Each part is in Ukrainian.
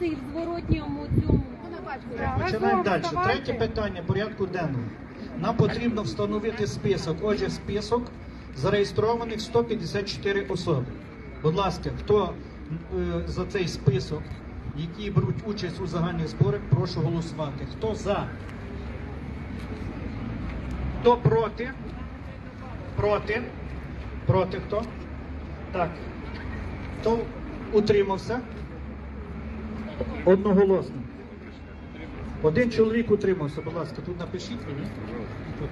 і в зворотньому цьому. Починаємо далі. Третє питання порядку денного. Нам потрібно встановити список. Отже, список зареєстрованих 154 особи. Будь ласка, хто е, за цей список, які беруть участь у загальних зборах, прошу голосувати. Хто за? Хто проти? Проти? Проти хто? Так. Хто утримався? Одноголосно. Один чоловік утримався, будь ласка, тут напишіть мені. Тут.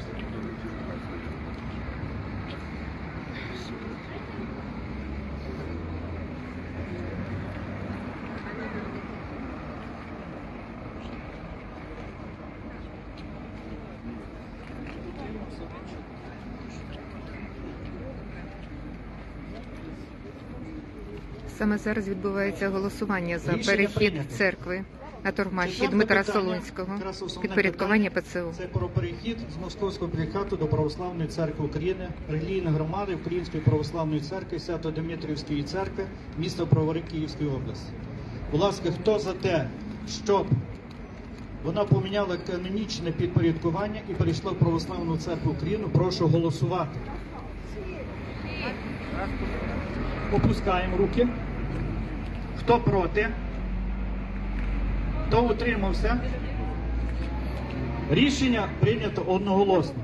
Саме зараз відбувається голосування за перехід церкви на Тормаші Дмитра питання, Солунського, підпорядкування ПЦУ. Це про перехід з Московського патріархату до Православної церкви України, релігійної громади Української православної церкви Свято-Дмитрівської церкви, міста Праворик Київської області. Будь ласка, хто за те, щоб вона поміняла канонічне підпорядкування і перейшла в Православну церкву України, прошу голосувати. Опускаємо руки. Хто проти? Хто утримався? Рішення прийнято одноголосно.